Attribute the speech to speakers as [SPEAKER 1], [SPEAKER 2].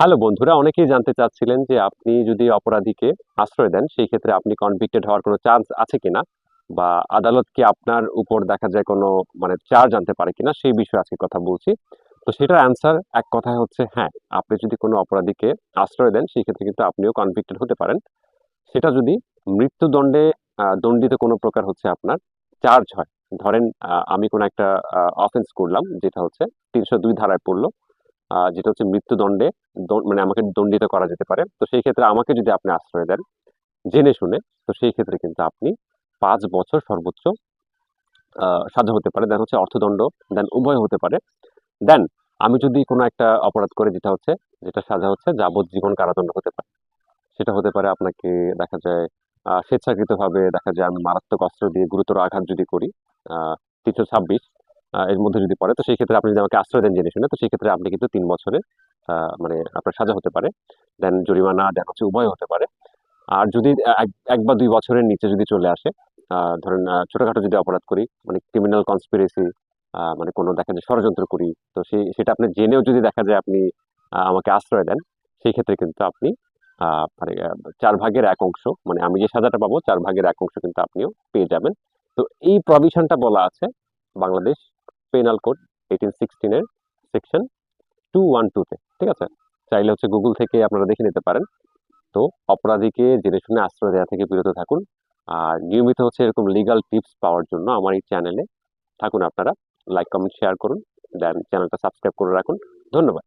[SPEAKER 1] Hello বন্ধুরা, অনেকেই জানতে চাচ্ছিলেন যে আপনি যদি অপরাধীকে আশ্রয় দেন, সেই ক্ষেত্রে আপনি কনভিক্টেড হওয়ার কোনো চান্স আছে কিনা? বা আদালত কি আপনার উপর দেখা যায় কোনো মানে চার্জ আনতে পারে কিনা? সেই বিষয়ে আজকে কথা বলছি। তো সেটার অ্যান্সার এক কথায় হচ্ছে হ্যাঁ আপনি যদি কোনো অপরাধীকে আশ্রয় দেন, সেই ক্ষেত্রে কিন্তু আপনিও কনভিক্টেড হতে পারেন। সেটা যদি মৃত্যুদণ্ডে দণ্ডিত কোনো প্রকার হচ্ছে আপনার চার্জ হয়। ধরেন আমি কোনো একটা অফেন্স করলাম, যেটা হচ্ছে তিনশো দুই ধারায় পড়ল। যেটা হচ্ছে মৃত্যুদণ্ডে মানে আমাকে দণ্ডিত করা যেতে পারে। তো সেই ক্ষেত্রে আমাকে যদি আপনি আশ্রয় দেন, জেনে শুনে, তো সেই ক্ষেত্রে কিন্তু আপনি পাঁচ বছর সর্বোচ্চ সাজা হতে পারে। দেন হচ্ছে অর্থদণ্ড, দেন উভয় হতে পারে। দেন আমি যদি কোনো একটা অপরাধ করে, যেটা হচ্ছে, যেটা সাজা হচ্ছে, যাবজ্জীবন কারাদণ্ড হতে পারে। সেটা হতে পারে আপনাকে দেখা যায় স্বেচ্ছাকৃতভাবে দেখা যায় আমি মারাত্মক অস্ত্র দিয়ে গুরুতর আঘাত যদি করি তিনশো ছাব্বিশ এর মধ্যে যদি পড়ে, তো সেই ক্ষেত্রে আপনি যদি আমাকে আশ্রয় দেন জেনে শুনে, তো সেই ক্ষেত্রে আপনি কিন্তু তিন বছরে মানে আপনার সাজা হতে পারে। দেন জরিমানা দেন হচ্ছে উভয় হতে পারে। আর যদি এক বা দুই বছরের নিচে যদি চলে আসে ধরেন ছোটখাটো যদি অপরাধ করি মানে ক্রিমিনাল কনস্পিরেসি মানে কোনো দেখা যায় ষড়যন্ত্র করি, তো সেই, সেটা আপনি জেনেও যদি দেখা যায় আপনি আমাকে আশ্রয় দেন, সেই ক্ষেত্রে কিন্তু আপনি মানে চার ভাগের এক অংশ মানে আমি যে সাজাটা পাবো, চার ভাগের এক অংশ কিন্তু আপনিও পেয়ে যাবেন। তো এই প্রভিশনটা বলা আছে, বাংলাদেশ পেনাল কোড এইটিন সিক্সটিনের সেকশন টু ওয়ান টুতে ঠিক আছে? চাইলে হচ্ছে গুগল থেকে আপনারা দেখে নিতে পারেন। তো অপরাধীকে জেনে শুনে আশ্রয় দেওয়া থেকে বিরত থাকুন। আর নিয়মিত হচ্ছে এরকম লিগাল টিপস পাওয়ার জন্য আমার এই চ্যানেলে থাকুন আপনারা। লাইক কমেন্ট শেয়ার করুন। দেন চ্যানেলটা সাবস্ক্রাইব করে রাখুন। ধন্যবাদ।